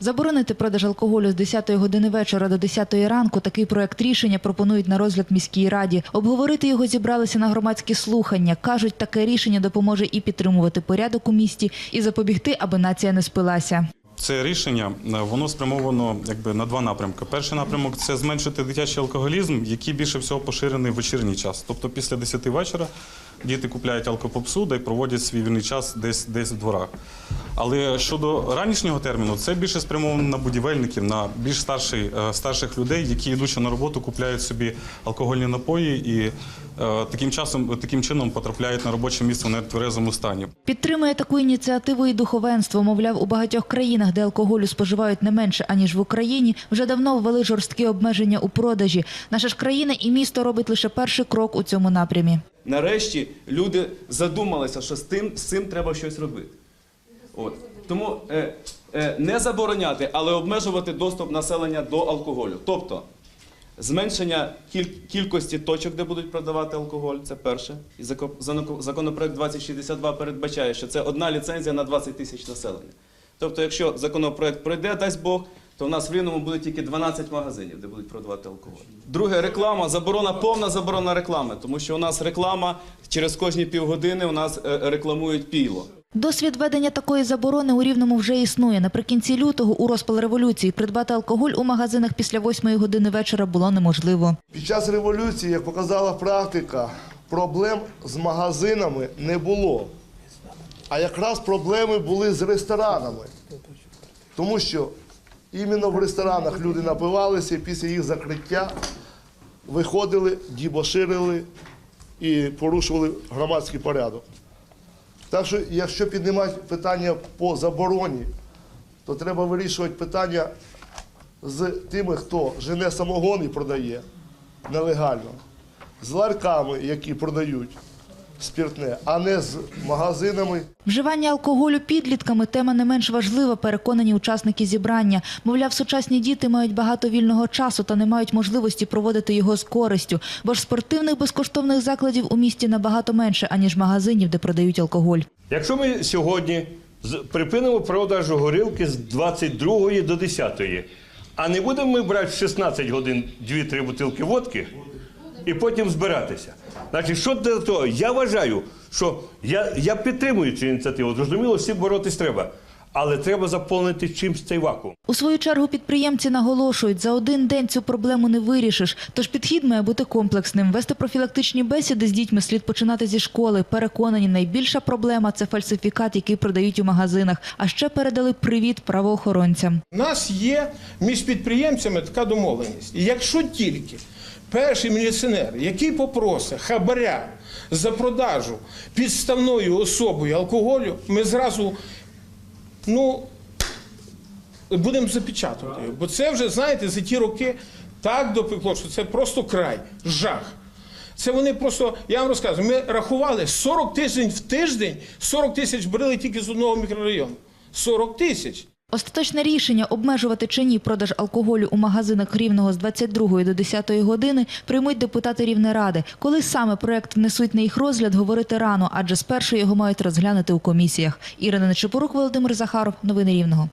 Заборонити продаж алкоголю з 10 години вечора до 10 ранку. Такий проект рішення пропонують на розгляд міській раді. Обговорити його зібралися на громадські слухання. кажуть, таке рішення допоможе і підтримувати порядок у місті, і запобігти, аби нація не спилася. Це рішення е, воно спрямовано якби на два напрямки. Перший напрямок це зменшити дитячий алкоголізм, який більше всього поширений в вечірній час. Тобто після 10 вечора діти купляють алкопопсу й проводять свій вільний час десь десь в дворах. Але щодо ранішнього терміну, це більше спрямовано на будівельників, на більш е, старших людей, які йдучи на роботу, купляють собі алкогольні напої і е, таким чином потрапляють на робоче місце в нетверезому стані. Підтримує таку ініціативу і духовенство. Мовляв, у багатьох країнах, де алкоголю споживають не менше аніж в Україні, вже давно ввели жорсткі обмеження у продажі. Наша ж країна і місто робить лише перший крок у цьому напрямі. Нарешті люди задумалися, що з тим з цим треба щось робити. От. Тому е, е, не забороняти, але обмежувати доступ населення до алкоголю. Тобто зменшення кіль- кількості точок, де будуть продавати алкоголь, це перше. І законопроект 2062 передбачає, що це одна ліцензія на 20 тисяч населення. Тобто, якщо законопроект пройде, дасть Бог, то в нас в Рівному буде тільки 12 магазинів, де будуть продавати алкоголь. Друге, реклама, заборона, повна заборона реклами, тому що у нас реклама через кожні півгодини у нас е, рекламують піло. Досвід ведення такої заборони у Рівному вже існує. Наприкінці лютого у розпал революції придбати алкоголь у магазинах після 8 години вечора було неможливо. Під час революції, як показала практика, проблем з магазинами не було. А якраз проблеми були з ресторанами. Тому що іменно в ресторанах люди напивалися і після їх закриття виходили, дібоширили і порушували громадський порядок. Так що, якщо піднімати питання по забороні, то треба вирішувати питання з тими, хто жене самогон і продає нелегально, з ларками, які продають спиртне, а не з магазинами. Вживання алкоголю підлітками тема не менш важлива, переконані учасники зібрання. Мовляв, сучасні діти мають багато вільного часу та не мають можливості проводити його з користю, бо ж спортивних безкоштовних закладів у місті набагато менше, аніж магазинів, де продають алкоголь. Якщо ми сьогодні з- припинимо продаж горілки з 22 до 10, а не будемо ми брати в 16 годин 2-3 бутилки водки і потім збиратися. Значить, що для того? Я вважаю, що я, я підтримую цю ініціативу. Зрозуміло, всі боротись треба. Але треба заповнити чимсь цей вакуум. У свою чергу підприємці наголошують, за один день цю проблему не вирішиш. Тож підхід має бути комплексним. Вести профілактичні бесіди з дітьми слід починати зі школи. Переконані, найбільша проблема це фальсифікат, який продають у магазинах. А ще передали привіт правоохоронцям. У нас є між підприємцями така домовленість. І якщо тільки перший міліціонер, який попросить хабаря за продажу підставною особою алкоголю, ми зразу ну, будемо запечатувати. Бо це вже, знаєте, за ті роки так допекло, що це просто край, жах. Це вони просто, я вам розказую, ми рахували 40 тисяч в тиждень, 40 тисяч брали тільки з одного мікрорайону. 40 тисяч. Остаточне рішення обмежувати чи ні продаж алкоголю у магазинах Рівного з 22 до 10 години приймуть депутати Рівнеради. Коли саме проект внесуть на їх розгляд, говорити рано, адже спершу його мають розглянути у комісіях. Ірина Нечепорук, Володимир Захаров. Новини Рівного.